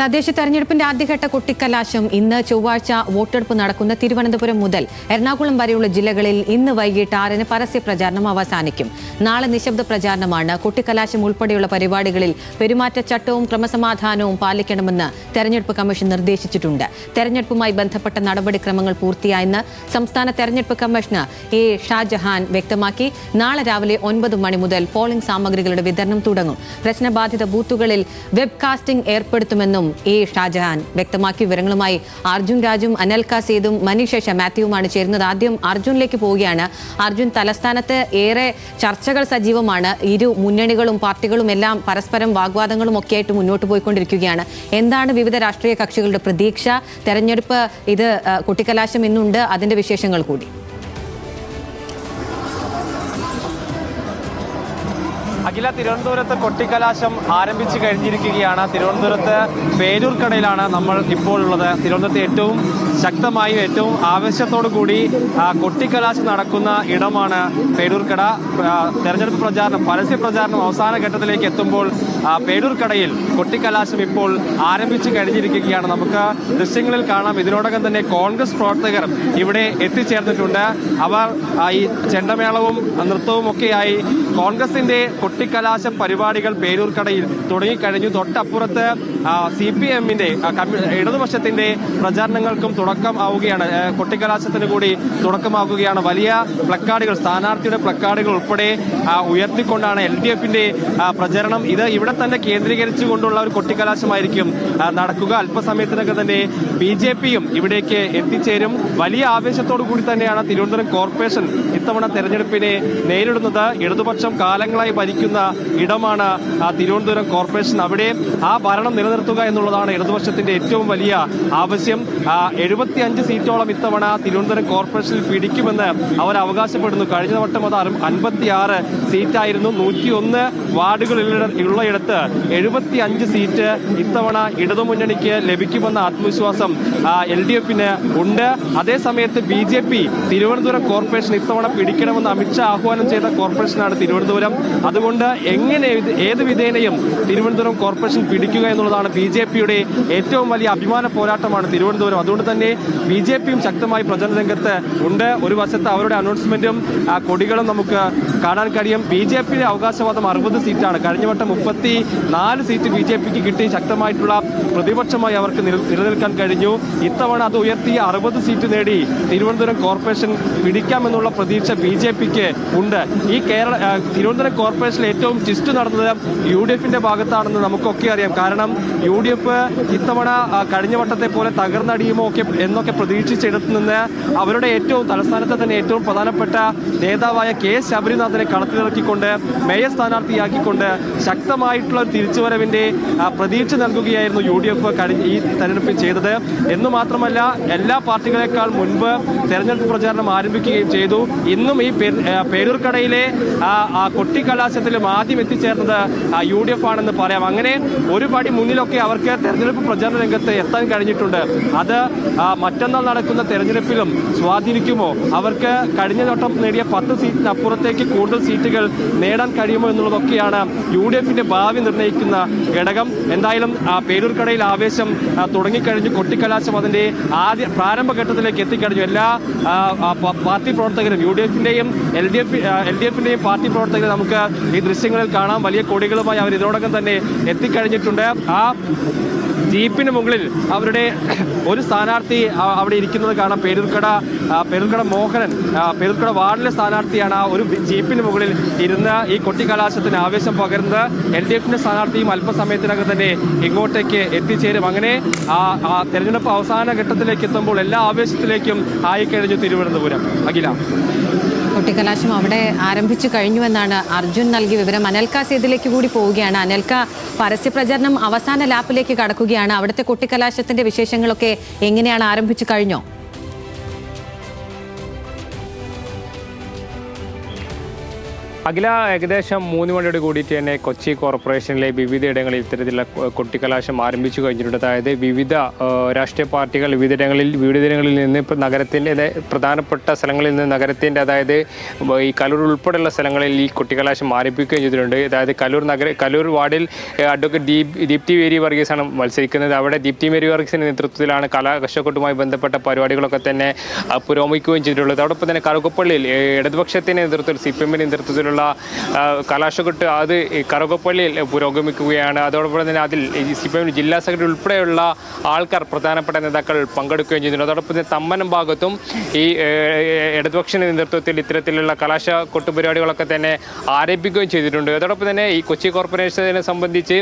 തദ്ദേശ തെരഞ്ഞെടുപ്പിന്റെ ആദ്യഘട്ട കൊട്ടിക്കലാശം ഇന്ന് ചൊവ്വാഴ്ച വോട്ടെടുപ്പ് നടക്കുന്ന തിരുവനന്തപുരം മുതൽ എറണാകുളം വരെയുള്ള ജില്ലകളിൽ ഇന്ന് വൈകിട്ട് ആറിന് പരസ്യ പ്രചാരണം അവസാനിക്കും. നാളെ നിശബ്ദ പ്രചാരണമാണ്. കൊട്ടിക്കലാശം ഉൾപ്പെടെയുള്ള പരിപാടികളിൽ പെരുമാറ്റച്ചട്ടവും ക്രമസമാധാനവും പാലിക്കണമെന്ന് തെരഞ്ഞെടുപ്പ് കമ്മീഷൻ നിർദ്ദേശിച്ചിട്ടുണ്ട്. തെരഞ്ഞെടുപ്പുമായി ബന്ധപ്പെട്ട നടപടിക്രമങ്ങൾ പൂർത്തിയായെന്ന് സംസ്ഥാന തെരഞ്ഞെടുപ്പ് കമ്മീഷണർ എ ഷാജഹാൻ വ്യക്തമാക്കി. നാളെ രാവിലെ ഒൻപത് മണി മുതൽ പോളിംഗ് സാമഗ്രികളുടെ വിതരണം തുടങ്ങും. പ്രശ്നബാധിത ബൂത്തുകളിൽ വെബ്കാസ്റ്റിംഗ് ഏർപ്പെടുത്തുമെന്നും എ. ഷാജഹാൻ വ്യക്തമാക്കി വിവരങ്ങളുമായി അർജുൻ രാജും അനൽക സേതും മനീഷേഷ മാത്യുവുമാണ് ചേരുന്നത്. ആദ്യം അർജുനിലേക്ക് പോവുകയാണ്. അർജുൻ തലസ്ഥാനത്ത് ഏറെ ചർച്ചകൾ സജീവമാണ്. ഇരു മുന്നണികളും പാർട്ടികളും എല്ലാം പരസ്പരം വാഗ്വാദങ്ങളും ഒക്കെ ആയിട്ട് മുന്നോട്ട് പോയിക്കൊണ്ടിരിക്കുകയാണ്. എന്താണ് വിവിധ രാഷ്ട്രീയ കക്ഷികളുടെ പ്രതീക്ഷ? തെരഞ്ഞെടുപ്പ് ഇത് കൊട്ടിക്കലാശം ഇന്നുണ്ട്. അതിന്റെ വിശേഷങ്ങൾ കൂടി. അഖില തിരുവനന്തപുരത്ത് കൊട്ടിക്കലാശം ആരംഭിച്ചു കഴിഞ്ഞിരിക്കുകയാണ്. തിരുവനന്തപുരത്ത് പേരൂർക്കടയിലാണ് നമ്മൾ ഇപ്പോൾ ഉള്ളത്. തിരുവനന്തപുരത്ത് ഏറ്റവും ശക്തമായും ഏറ്റവും ആവേശത്തോടു കൂടി കൊട്ടിക്കലാശം നടക്കുന്ന ഇടമാണ് പേരൂർക്കട. തെരഞ്ഞെടുപ്പ് പ്രചാരണം പരസ്യ പ്രചാരണം അവസാന ഘട്ടത്തിലേക്ക് എത്തുമ്പോൾ പേരൂർക്കടയിൽ കൊട്ടിക്കലാശം ഇപ്പോൾ ആരംഭിച്ചു കഴിഞ്ഞിരിക്കുകയാണ്. നമുക്ക് ദൃശ്യങ്ങളിൽ കാണാം. ഇതിനോടകം തന്നെ കോൺഗ്രസ് പ്രവർത്തകർ ഇവിടെ എത്തിച്ചേർന്നിട്ടുണ്ട്. അവർ ഈ ചെണ്ടമേളവും നൃത്തവും ഒക്കെയായി കോൺഗ്രസിന്റെ കൊട്ടിക്കലാശം പരിപാടികൾ പേരൂർക്കടയിൽ തുടങ്ങിക്കഴിഞ്ഞു. തൊട്ടപ്പുറത്ത് സി പി എമ്മിന്റെ ഇടതുപക്ഷത്തിന്റെ പ്രചാരണങ്ങൾക്കും തുടക്കം ആവുകയാണ്. കൊട്ടിക്കലാശത്തിന് കൂടി തുടക്കമാവുകയാണ്. വലിയ പ്ലക്കാർഡുകൾ സ്ഥാനാർത്ഥിയുടെ പ്ലക്കാർഡുകൾ ഉൾപ്പെടെ ഉയർത്തിക്കൊണ്ടാണ് എൽ ഡി എഫിന്റെ പ്രചരണം. ഇത് ഇവിടെ തന്നെ കേന്ദ്രീകരിച്ചുകൊണ്ടുള്ള ഒരു കൊട്ടിക്കലാശമായിരിക്കും നടക്കുക. അല്പസമയത്തിനകം തന്നെ ബി ജെ പിയും ഇവിടേക്ക് എത്തിച്ചേരും. വലിയ ആവേശത്തോടു കൂടി തന്നെയാണ് തിരുവനന്തപുരം കോർപ്പറേഷൻ ഇത്തവണ തെരഞ്ഞെടുപ്പിനെ നേരിടുന്നത്. ഇടതുപക്ഷം കാലങ്ങളായി ഭരിക്കുന്ന ഇടമാണ് തിരുവനന്തപുരം കോർപ്പറേഷൻ. അവിടെ ആ ഭരണം നിലനിർത്തുക എന്നുള്ളതാണ് ഇടതുപക്ഷത്തിന്റെ ഏറ്റവും വലിയ ആവശ്യം. എഴുപത്തി അഞ്ച് സീറ്റോളം ഇത്തവണ തിരുവനന്തപുരം കോർപ്പറേഷനിൽ പിടിക്കുമെന്ന് അവർ അവകാശപ്പെടുന്നു. കഴിഞ്ഞ വട്ടം അത് അൻപത്തിയാറ് സീറ്റായിരുന്നു. നൂറ്റിയൊന്ന് വാർഡുകളിൽ ഉള്ളയിടത്ത് എഴുപത്തി അഞ്ച് സീറ്റ് ഇത്തവണ ഇടതുമുന്നണിക്ക് ലഭിക്കുമെന്ന ആത്മവിശ്വാസം എൽ ഡി എഫിന് ഉണ്ട്. അതേസമയത്ത് B J P Thiruvananthapuram corporation ഇത്തവണ പിടിക്കണമെന്ന് അമിത്ഷാ ആഹ്വാനം ചെയ്ത കോർപ്പറേഷനാണ് തിരുവനന്തപുരം. അതുകൊണ്ട് എങ്ങനെ ഏത് വിധേനയും തിരുവനന്തപുരം കോർപ്പറേഷൻ പിടിക്കുക എന്നുള്ളതാണ് ബി ജെ പിയുടെ ഏറ്റവും വലിയ അഭിമാന പോരാട്ടമാണ് തിരുവനന്തപുരം. അതുകൊണ്ട് തന്നെ ബി ജെ പിയും ശക്തമായി പ്രചരണ രംഗത്ത് ഉണ്ട്. ഒരു വശത്ത് അവരുടെ അനൗൺസ്മെന്റും കൊടികളും നമുക്ക് കാണാൻ കഴിയും. ബി ജെ പിയുടെ അവകാശവാദം അറുപത് സീറ്റാണ്. കഴിഞ്ഞ വട്ടം മുപ്പത്തി നാല് സീറ്റ് ബി ജെ പിക്ക് കിട്ടി. ശക്തമായിട്ടുള്ള പ്രതിപക്ഷമായി അവർക്ക് നിലനിൽക്കാൻ കഴിഞ്ഞു. ഇത്തവണ അത് ഉയർത്തി അറുപത് സീറ്റ് നേടി തിരുവനന്തപുരം കോർപ്പറേഷൻ പിടിക്കാമെന്നുള്ള പ്രതീക്ഷ ബി ജെ പിക്ക് ഉണ്ട്. ഈ കേരള തിരുവനന്തപുരം കോർപ്പറേഷനിൽ ഏറ്റവും ചിസ്റ്റ് നടന്നത് യു ഡി എഫിന്റെ ഭാഗത്താണെന്ന് നമുക്കൊക്കെ അറിയാം. കാരണം യു ഡി എഫ് ഇത്തവണ കഴിഞ്ഞ വട്ടത്തെ പോലെ തകർന്നടിയുമോ ഒക്കെ എന്നൊക്കെ പ്രതീക്ഷിച്ചെടുത്ത് നിന്ന് അവരുടെ ഏറ്റവും തലസ്ഥാനത്തെ തന്നെ ഏറ്റവും പ്രധാനപ്പെട്ട നേതാവായ കെ ശബരിനാഥനെ കളത്തിലിറക്കിക്കൊണ്ട് മേയർ സ്ഥാനാർത്ഥിയാക്കിക്കൊണ്ട് ശക്തമായിട്ടുള്ള തിരിച്ചുവരവിന്റെ പ്രതീക്ഷ നൽകുകയായിരുന്നു യു ഡി എഫ് ഈ തെരഞ്ഞെടുപ്പിൽ ചെയ്തത്. എന്ന് മാത്രമല്ല എല്ലാ പാർട്ടികളെക്കാൾ മുൻപ് തെരഞ്ഞെടുപ്പ് പ്രചാരണം ആരംഭിക്കുകയും ചെയ്തു. ഇന്നും ഈ പേരൂർക്കടയിലെ കൊട്ടിക്കലാശത്തിലും ആദ്യം എത്തിച്ചേർന്നത് യു ഡി എഫ് ആണെന്ന് പറയാം. അങ്ങനെ ഒരു പടി മുന്നിലൊക്കെ അവർക്ക് തെരഞ്ഞെടുപ്പ് പ്രചാരണ രംഗത്ത് എത്താൻ കഴിഞ്ഞിട്ടുണ്ട്. അത് മറ്റന്നാൾ നടക്കുന്ന തെരഞ്ഞെടുപ്പിലും സ്വാധീനിക്കുമോ? അവർക്ക് കഴിഞ്ഞ വട്ടം നേടിയ പത്ത് സീറ്റിന് അപ്പുറത്തേക്ക് കൂടുതൽ സീറ്റുകൾ നേടാൻ കഴിയുമോ എന്നുള്ളതൊക്കെയാണ് യു ഡി എഫിന്റെ ഭാവി നിർണയിക്കുന്ന ഘടകം. എന്തായാലും പേരൂർക്കടയിൽ ആവേശം തുടങ്ങിക്കഴിഞ്ഞു. കൊട്ടിക്കലാശം അതിന്റെ ആദ്യ പ്രാരംഭഘട്ടത്തിലേക്ക് എത്തിക്കഴിഞ്ഞു. എല്ലാ പാർട്ടി പ്രവർത്തകരും U D എഫിന്റെയും L D F L D എഫിന്റെയും party പ്രവർത്തകരെ നമുക്ക് ഈ ദൃശ്യങ്ങളിൽ കാണാം. വലിയ കൊടികളുമായി അവർ ഇതിനോടകം തന്നെ എത്തിക്കഴിഞ്ഞിട്ടുണ്ട്. ആ ജീപ്പിന് മുകളിൽ അവരുടെ ഒരു സ്ഥാനാർത്ഥി അവിടെ ഇരിക്കുന്നത് കാണാം. പെരുക്കട പേരൂർക്കട മോഹനൻ ആ, പേരൂർക്കട വാർഡിലെ സ്ഥാനാർത്ഥിയാണ് ആ ഒരു ജീപ്പിന് മുകളിൽ ഇരുന്ന് ഈ കൊട്ടിക്കലാശത്തിന് ആവേശം പകരുന്നത് എൽ ഡി എഫിന്റെ സ്ഥാനാർത്ഥിയും അല്പസമയത്തിനകം തന്നെ ഇങ്ങോട്ടേക്ക് എത്തിച്ചേരും. അങ്ങനെ ആ ആ തെരഞ്ഞെടുപ്പ് അവസാന ഘട്ടത്തിലേക്ക് എത്തുമ്പോൾ എല്ലാ ആവേശത്തിലേക്കും ആയിക്കഴിഞ്ഞു തിരുവനന്തപുരം. അഖില. കൊട്ടിക്കലാശം അവിടെ ആരംഭിച്ചു കഴിഞ്ഞുവെന്നാണ് അർജുൻ നൽകിയ വിവരം. അനൽക്ക സേതിലേക്ക് കൂടി പോവുകയാണ്. അനൽക്ക പരസ്യ പ്രചരണം അവസാന ലാപ്പിലേക്ക് കടക്കുകയാണ്. അവിടുത്തെ കൊട്ടിക്കലാശത്തിന്റെ വിശേഷങ്ങളൊക്കെ എങ്ങനെയാണ്? ആരംഭിച്ചു കഴിഞ്ഞോ? അഖില ഏകദേശം മൂന്ന് മണിയോട് കൂടിയിട്ട് തന്നെ കൊച്ചി കോർപ്പറേഷനിലെ വിവിധ ഇടങ്ങളിൽ ഇത്തരത്തിലുള്ള കൊട്ടിക്കലാശം ആരംഭിച്ചു കഴിഞ്ഞിട്ടുണ്ട്. അതായത് വിവിധ രാഷ്ട്രീയ പാർട്ടികൾ വിവിധ ഇടങ്ങളിൽ വിവിധ ഇടങ്ങളിൽ നിന്ന് ഇപ്പോൾ നഗരത്തിന്റെ പ്രധാനപ്പെട്ട സ്ഥലങ്ങളിൽ നിന്ന് നഗരത്തിന്റെ അതായത് ഈ കലൂർ ഉൾപ്പെടെയുള്ള സ്ഥലങ്ങളിൽ ഈ കൊട്ടിക്കലാശം ആരംഭിക്കുകയും ചെയ്തിട്ടുണ്ട്. അതായത് കലൂർ നഗര കലൂർ വാർഡിൽ അഡ്വക്കേറ്റ് ദീപ് ദീപ്തി മേരി വർഗീസാണ് മത്സരിക്കുന്നത്. അവിടെ ദീപ്തി മേരി വർഗീസിന്റെ നേതൃത്വത്തിലാണ് കലാകർഷക്കൊട്ടുമായി ബന്ധപ്പെട്ട പരിപാടികളൊക്കെ തന്നെ പുരോഗമിക്കുകയും ചെയ്തിട്ടുള്ളത്. അതോടൊപ്പം തന്നെ കറുകപ്പള്ളിയിൽ ഇടതുപക്ഷത്തിന്റെ നേതൃത്വത്തിൽ സി പി എമ്മിന്റെ നേതൃത്വത്തിലുള്ള ആ, കലാശക്കൊട്ട് അത് കറുകപ്പള്ളിയിൽ പുരോഗമിക്കുകയാണ്. അതോടൊപ്പം തന്നെ അതിൽ സി പി എം ജില്ലാ സെക്രട്ടറി ഉൾപ്പെടെയുള്ള ആൾക്കാർ പ്രധാനപ്പെട്ട നേതാക്കൾ പങ്കെടുക്കുകയും ചെയ്തിട്ടുണ്ട് അതോടൊപ്പം തന്നെ തമ്മനം ഭാഗത്തും ഈ ഇടതുപക്ഷ നേതൃത്വത്തിൽ ഇത്തരത്തിലുള്ള കലാശ കൊട്ടുപരിപാടികളൊക്കെ തന്നെ ആരംഭിക്കുകയും ചെയ്തിട്ടുണ്ട്. അതോടൊപ്പം തന്നെ ഈ കൊച്ചി കോർപ്പറേഷനെ സംബന്ധിച്ച്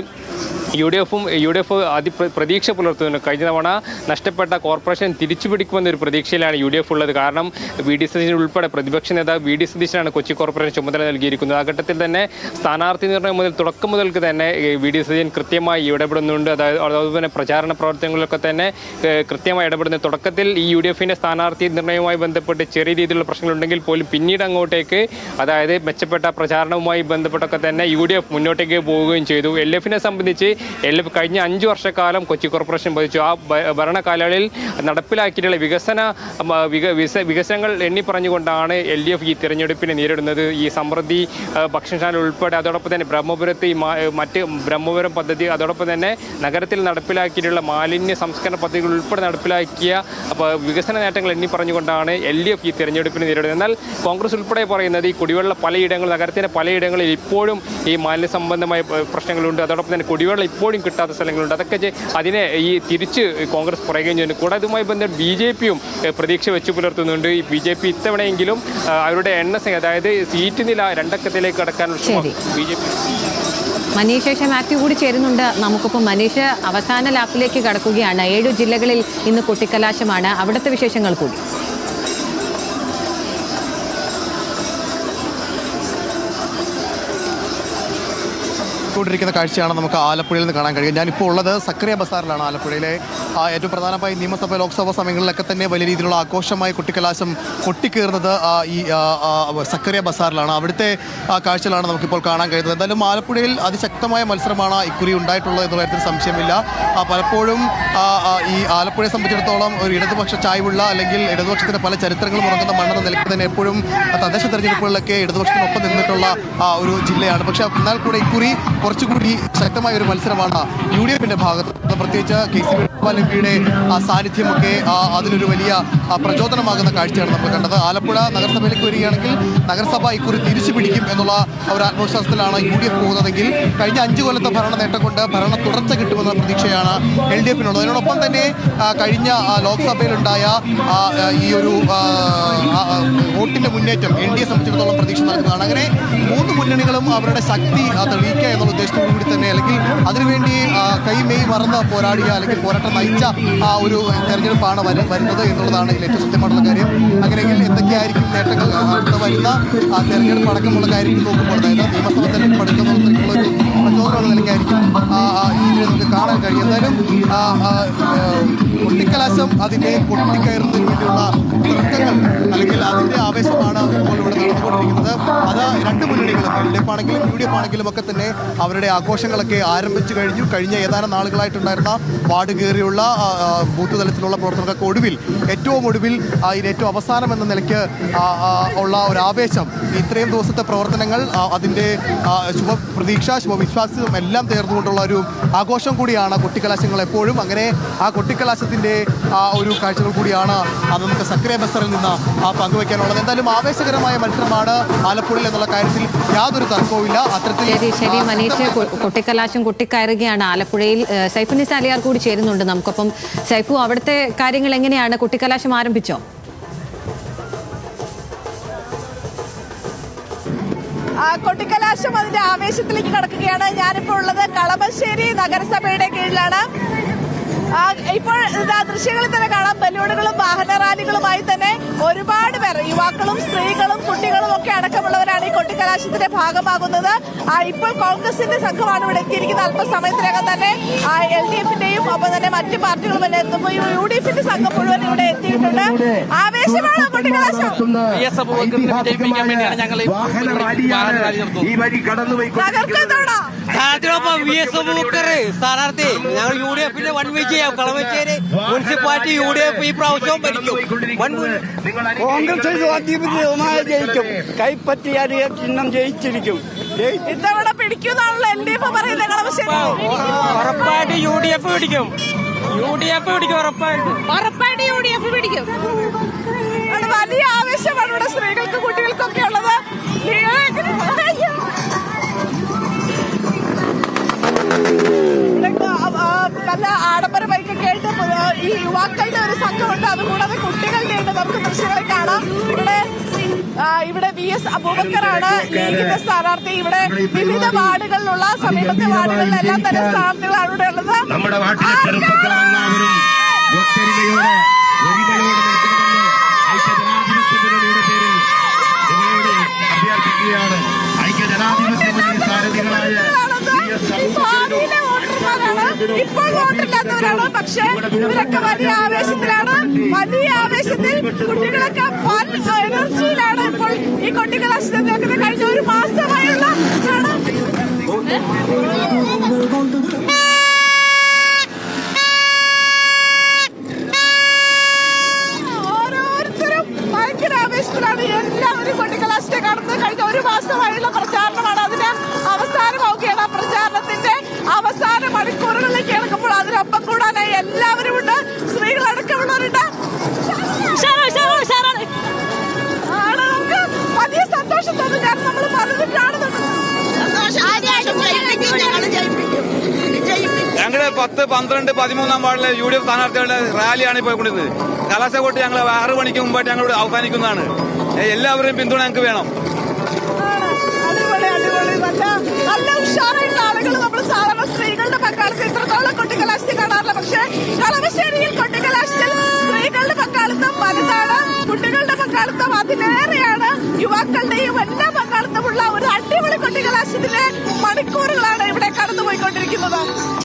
യു ഡി എഫും യു ഡി എഫ് അതി പ്രതീക്ഷ പുലർത്തുന്നു. കഴിഞ്ഞ തവണ നഷ്ടപ്പെട്ട കോർപ്പറേഷൻ തിരിച്ചു പിടിക്കുമെന്നൊരു പ്രതീക്ഷയിലാണ് യു ഡി എഫ് ഉള്ളത്. കാരണം വി. ഡി. സതീശൻ ഉൾപ്പെടെ പ്രതിപക്ഷ നേതാവ് വി. ഡി. സതീശനാണ് കൊച്ചി കോർപ്പറേഷൻ ചുമതല നൽകിയിരിക്കുന്നത് ആ ഘട്ടത്തിൽ തന്നെ സ്ഥാനാർത്ഥി നിർണയം മുതൽ തുടക്കം മുതൽക്ക് തന്നെ വി. ഡി. സതീശൻ കൃത്യമായി ഇടപെടുന്നുണ്ട്. അതായത് അതുപോലെ പ്രചാരണ പ്രവർത്തനങ്ങളിലൊക്കെ തന്നെ കൃത്യമായി ഇടപെടുന്ന. തുടക്കത്തിൽ ഈ യു ഡി എഫിന്റെ സ്ഥാനാർത്ഥി നിർണയവുമായി ബന്ധപ്പെട്ട് ചെറിയ രീതിയിലുള്ള പ്രശ്നങ്ങളുണ്ടെങ്കിൽ പോലും പിന്നീട് അങ്ങോട്ടേക്ക് അതായത് മെച്ചപ്പെട്ട പ്രചാരണവുമായി ബന്ധപ്പെട്ടൊക്കെ തന്നെ യു ഡി എഫ് മുന്നോട്ടേക്ക് പോവുകയും ചെയ്തു. എൽ എഫിനെ സംബന്ധിച്ച് എൽ എഫ് കഴിഞ്ഞ അഞ്ച് വർഷക്കാലം കൊച്ചി കോർപ്പറേഷൻ ഭരിച്ചു. ആ ഭരണകാലങ്ങളിൽ നടപ്പിലാക്കിയിട്ടുള്ള വികസന വിക വികസനങ്ങൾ എണ്ണി പറഞ്ഞുകൊണ്ടാണ് എൽ ഡി എഫ് ഈ തിരഞ്ഞെടുപ്പിനെ നേരിടുന്നത്. ഈ സമൃദ്ധി ആ, ഭക്ഷണശാല ഉൾപ്പെടെ അതോടൊപ്പം തന്നെ ബ്രഹ്മപുരത്ത് മറ്റ് ബ്രഹ്മപുരം പദ്ധതി അതോടൊപ്പം തന്നെ നഗരത്തിൽ നടപ്പിലാക്കിയിട്ടുള്ള മാലിന്യ സംസ്കരണ പദ്ധതികൾ ഉൾപ്പെടെ നടപ്പിലാക്കിയ വികസന നേട്ടങ്ങൾ എണ്ണി പറഞ്ഞുകൊണ്ടാണ് എൽ ഡി എഫ് ഈ തിരഞ്ഞെടുപ്പിനെ നേരിടുന്നത്. എന്നാൽ കോൺഗ്രസ് ഉൾപ്പെടെ പറയുന്നത് ഈ കുടിവെള്ള പലയിടങ്ങളിൽ നഗരത്തിന്റെ പലയിടങ്ങളിൽ ഇപ്പോഴും ഈ മാലിന്യ സംബന്ധമായ പ്രശ്നങ്ങളുണ്ട്. അതോടൊപ്പം തന്നെ കുടിവെള്ളം ഇപ്പോഴും കിട്ടാത്ത സ്ഥലങ്ങളുണ്ട്. അതൊക്കെ അതിനെ ഈ തിരിച്ച് കോൺഗ്രസ് പറയുകയും ചെയ്യുന്നു. കൂടെ അതുമായി ബന്ധപ്പെട്ട് ബി ജെ പിയും പ്രതീക്ഷ വെച്ച് പുലർത്തുന്നുണ്ട്. ഈ ബി ജെ പി ഇത്തവണയെങ്കിലും അവരുടെ എണ്ണ അതായത് സീറ്റ് നില രണ്ടക്കത്തിലേക്ക് കടക്കാനുള്ള ശ്രമം. ശരി. B J P Manish Mathew കൂടി ചേരുന്നുണ്ട്. നമുക്കിപ്പോൾ മനീഷ് അവസാന ലാപ്പിലേക്ക് കടക്കുകയാണ്. ഏഴു ജില്ലകളിൽ ഇന്ന് കൊട്ടിക്കലാശമാണ്. അവിടുത്തെ വിശേഷങ്ങൾ കൂടി. കൊണ്ടിരിക്കുന്ന കാഴ്ചയാണ് നമുക്ക് ആലപ്പുഴയിൽ നിന്ന് കാണാൻ കഴിയും ഞാനിപ്പോൾ ഉള്ളത് സക്രിയ ബസാറിലാണ് ആലപ്പുഴയിലെ. ഏറ്റവും പ്രധാനമായി നിയമസഭ ലോക്സഭ സമയങ്ങളിലൊക്കെ തന്നെ വലിയ രീതിയിലുള്ള ആഘോഷമായി കുട്ടിക്കലാശം കൊട്ടിക്കേറുന്നത് ഈ സക്രിയ ബസാറിലാണ്. അവിടുത്തെ ആ, കാഴ്ചകളാണ് നമുക്കിപ്പോൾ കാണാൻ കഴിയുന്നത്. എന്തായാലും ആലപ്പുഴയിൽ അതിശക്തമായ മത്സരമാണ് ഇക്കുറി ഉണ്ടായിട്ടുള്ളത് എന്ന കാര്യത്തിൽ സംശയമില്ല. പലപ്പോഴും ഈ ആലപ്പുഴയെ സംബന്ധിച്ചിടത്തോളം ഒരു ഇടതുപക്ഷ ചായ്വുള്ള അല്ലെങ്കിൽ ഇടതുപക്ഷത്തിന്റെ പല ചരിത്രങ്ങളും ഉറങ്ങുന്ന മണ്ണെന്ന നിലയ്ക്ക് തന്നെ എപ്പോഴും തദ്ദേശ തെരഞ്ഞെടുപ്പുകളിലൊക്കെ ഇടതുപക്ഷത്തിനൊപ്പം നിന്നിട്ടുള്ള ഒരു ജില്ലയാണ്. പക്ഷേ എന്നാൽ കൂടെ ഇക്കുറി കുറച്ചുകൂടി ശക്തമായ ഒരു മത്സരമാണ് യു ഡി എഫിന്റെ ഭാഗത്ത്. പ്രത്യേകിച്ച് കെ സി വേണുഗോപാൽ എം പിയുടെ സാന്നിധ്യമൊക്കെ അതിലൊരു വലിയ പ്രചോദനമാകുന്ന കാഴ്ചയാണ് നമ്മൾ കണ്ടത്. ആലപ്പുഴ നഗരസഭയിലേക്ക് വരികയാണെങ്കിൽ നഗരസഭ ഇക്കുറി തിരിച്ചു പിടിക്കും എന്നുള്ള ഒരു ആത്മവിശ്വാസത്തിലാണ് യു ഡി എഫ് പോകുന്നതെങ്കിൽ കഴിഞ്ഞ അഞ്ചു കൊല്ലത്തെ ഭരണ നേട്ടം കൊണ്ട് ഭരണ തുടർച്ച കിട്ടുമെന്ന പ്രതീക്ഷയാണ് എൽ ഡി എഫിനുള്ളത് അതിനോടൊപ്പം തന്നെ കഴിഞ്ഞ ലോക്സഭയിലുണ്ടായ ഈ ഒരു വോട്ടിന്റെ മുന്നേറ്റം എൻ ഡി എ സംബന്ധിച്ചിടത്തോളം പ്രതീക്ഷ നൽകുന്നതാണ്. അങ്ങനെ മൂന്ന് മുന്നണികളും അവരുടെ ശക്തി തെളിയിക്കുക എന്നുള്ള ഉദ്ദേശത്തോടു കൂടി തന്നെ അല്ലെങ്കിൽ അതിനുവേണ്ടി ആ, കൈ മെയ് മറന്ന് പോരാടിയ അല്ലെങ്കിൽ പോരാട്ടം നയിച്ച ആ ഒരു തെരഞ്ഞെടുപ്പാണ് വരു- വരുന്നത് എന്നുള്ളതാണ് ഇതിൽ ഏറ്റവും സത്യമായിട്ടുള്ള കാര്യം. അങ്ങനെയെങ്കിൽ എന്തൊക്കെയായിരിക്കും നേട്ടങ്ങൾ അടുത്ത വരുന്ന ആ, തെരഞ്ഞെടുപ്പ് അടക്കമുള്ള കാര്യങ്ങൾ നോക്കുമ്പോൾ അതായത് നിയമസഭ തെരഞ്ഞെടുപ്പ് അടുക്കുന്നുള്ള ഒരു പ്രചോദനമുള്ള നിലയ്ക്കായിരിക്കും ഇതിൽ നമുക്ക് കാണാൻ കഴിയും. എന്തായാലും കൊട്ടിക്കലാശം അതിനെ പൊട്ടിക്കയറുന്നതിന് വേണ്ടിയുള്ള നൃത്തങ്ങൾ അല്ലെങ്കിൽ അതിന്റെ ആവേശമാണ് ഇപ്പോൾ ഇവിടെ നടന്നുകൊണ്ടിരിക്കുന്നത്. അത് രണ്ട് മുന്നണികളും എൽ ഡി എഫ് ആണെങ്കിലും യു ഡി എഫ് ആണെങ്കിലും ഒക്കെ തന്നെ അവരുടെ ആഘോഷങ്ങളൊക്കെ ആരംഭിച്ചു കഴിഞ്ഞു. കഴിഞ്ഞ ഏതാനും നാളുകളായിട്ടുണ്ടായിരുന്ന വാർഡ് കയറിയുള്ള ബൂത്ത് തലത്തിലുള്ള പ്രവർത്തനങ്ങൾക്ക് ഒടുവിൽ ഏറ്റവും ഒടുവിൽ ഇതിന് ഏറ്റവും അവസാനം എന്ന നിലയ്ക്ക് ഉള്ള ഒരു ആവേശം ഇത്രയും ദിവസത്തെ പ്രവർത്തനങ്ങൾ അതിന്റെ ശുഭ ശുഭപ്രതീക്ഷ ശുഭവിശ്വാസം എല്ലാം ചേർന്നുകൊണ്ടുള്ള ഒരു ആഘോഷം കൂടിയാണ് കൊട്ടിക്കലാശങ്ങൾ എപ്പോഴും. അങ്ങനെ ആ കൊട്ടിക്കലാശത്തിന്റെ ആ ഒരു കാഴ്ചകൾ കൂടിയാണ് അത് നമുക്ക് സക്രിയ ബസറിൽ നിന്ന് ആ പങ്കുവയ്ക്കാനുള്ളത് എന്തായാലും ആവേശകരമായ മത്സരമാണ് ആലപ്പുഴയിൽ എന്നുള്ള കാര്യത്തിൽ യാതൊരു തർക്കവുമില്ല. അത്തരത്തിൽ ശരി ശരി മനീഷ്. കൊട്ടിക്കലാശം കൊട്ടിക്കയറുകയാണ്. ആലപ്പുഴയിൽ ഏഹ്, സൈഫുനിസ അലിയാർ കൂടി ചേരുന്നുണ്ട് നമുക്കൊപ്പം. സൈഫു അവിടുത്തെ കാര്യങ്ങൾ എങ്ങനെയാണ്? കൊട്ടിക്കലാശം ആരംഭിച്ചോ? ആ, കൊട്ടിക്കലാശം അതിന്റെ ആവേശത്തിലേക്ക് കടക്കുകയാണ്. ഞാനിപ്പോൾ ഉള്ളത് കളമശ്ശേരി നഗരസഭയുടെ കീഴിലാണ്. ഇപ്പോൾ ദൃശ്യങ്ങളിൽ തന്നെ കാണാം ബലൂണുകളും വാഹന റാലികളുമായി തന്നെ ഒരുപാട് പേർ യുവാക്കളും സ്ത്രീകളും കുട്ടികളും ഒക്കെ അടക്കമുള്ളവരാണ് ഈ കൊട്ടിക്കലാശത്തിന്റെ ഭാഗമാകുന്നത്. ആ, ഇപ്പോൾ കോൺഗ്രസിന്റെ സംഘമാണ് ഇവിടെ എത്തിയിരിക്കുന്നത്. അല്പസമയത്തിനകം തന്നെ എൽ ഡി എഫിന്റെയും ഒപ്പം തന്നെ മറ്റു പാർട്ടികളും തന്നെ എത്തുമ്പോൾ യു ഡി എഫിന്റെ സംഘം മുഴുവൻ ഇവിടെ എത്തിയിട്ടുണ്ട്. ആവേശമാണ് കൊട്ടിക്കലാശം ഞങ്ങൾ ഈ വഴി തകർക്കുന്നതാണോ സ്ഥാനാർത്ഥിയോടൊപ്പം വി എസ് അബൂബക്കർ സ്ഥാനാർത്ഥി. ഞങ്ങൾ യു ഡി എഫിന്റെ വൺ വിജയം Kalamassery municipality U D F ഈ പ്രാവശ്യവും ഭരിക്കും. വൻ കോൺഗ്രസ് സ്വാധീനമായി ജയിക്കും. കൈപ്പറ്റിയാൽ ചിഹ്നം ജയിച്ചിരിക്കും. ജയി- ഇത്തവണ പിടിക്കുന്നാണല്ലോ എൽ ഡി എഫ് പറയുന്നത് കളമശ്ശേരി. ഉറപ്പായിട്ട് യു ഡി എഫ് പിടിക്കും. യു ഡി എഫ് പിടിക്കും ഉറപ്പായിട്ട്. ഉറപ്പായിട്ട് യു ഡി എഫ് പിടിക്കും. വലിയ ആവേശമാണ് ഇവിടെ സ്ത്രീകൾക്ക് കുട്ടികൾക്കും ഇവിടെ വി എസ് അബൂബക്കറാണ് ലീഗിന്റെ സ്ഥാനാർത്ഥി. ഇവിടെ വിവിധ വാർഡുകളിലുള്ള സമീപത്തെ വാർഡുകളിലെല്ലാം തന്നെ സ്ഥാനാർത്ഥികളാണ് ഇവിടെ ഉള്ളത്. നമ്മുടെ നാട്ടിലെ ചെറുപ്പക്കാരെല്ലാവരും ഒത്തൊരുമയോടെ ഒരുമയോടെ നിൽക്കണമെന്ന് ഐക്യജനാധിപത്യ മുന്നണിയുടെ പേരിൽ. നിങ്ങളോട് അഭ്യർത്ഥിക്കുകയാണ്. ഐക്യജനാധിപത്യ സാരഥികളായ വി എസ് ഇപ്പോൾ വോട്ടില്ലാത്തവരാണ്? പക്ഷേ ഇവരൊക്കെ വലിയ ആവേശത്തിലാണ്. വലിയ ആവേശത്തിൽ കുട്ടികളൊക്കെ പല എനർജിയിലാണ് ഇപ്പോൾ പതിമൂന്നാം വാർഡിലെ യു ഡി എഫ് സ്ഥാനാർത്ഥികളുടെ റാലിയാണ് പോയിക്കൊണ്ടിരുന്നത് കൊണ്ടിരുന്നത്. കലാശക്കോട്ട് ഞങ്ങൾ ആറ് മണിക്ക് മുമ്പായിട്ട് ഞങ്ങളോട് അവസാനിക്കുന്നതാണ്. ഏ, എല്ലാവരുടെയും പിന്തുണ ഞങ്ങൾക്ക് വേണം. നല്ല ഉഷാറായിട്ടുള്ള ആളുകൾ നമ്മൾ സാധാരണ സ്ത്രീകളുടെ പങ്കാളിത്തം ഇത്രത്തോളം കൊട്ടിക്കലാശത്തിൽ കാണാറില്ല. പക്ഷെ കളമശ്ശേരിയിൽ കൊട്ടിക്കലാശത്തിൽ സ്ത്രീകളുടെ പങ്കാളിത്തം വലുതാണ്. കുട്ടികളുടെ പങ്കാളിത്തം അതിലേറെയാണ്. യുവാക്കളുടെയും എല്ലാ പങ്കാളിത്തമുള്ള ഒരു അടിപൊളി കൊട്ടിക്കലാശത്തിലെ മണിക്കൂറുകളാണ് ഇവിടെ കടന്നുപോയിക്കൊണ്ടിരിക്കുന്നത്.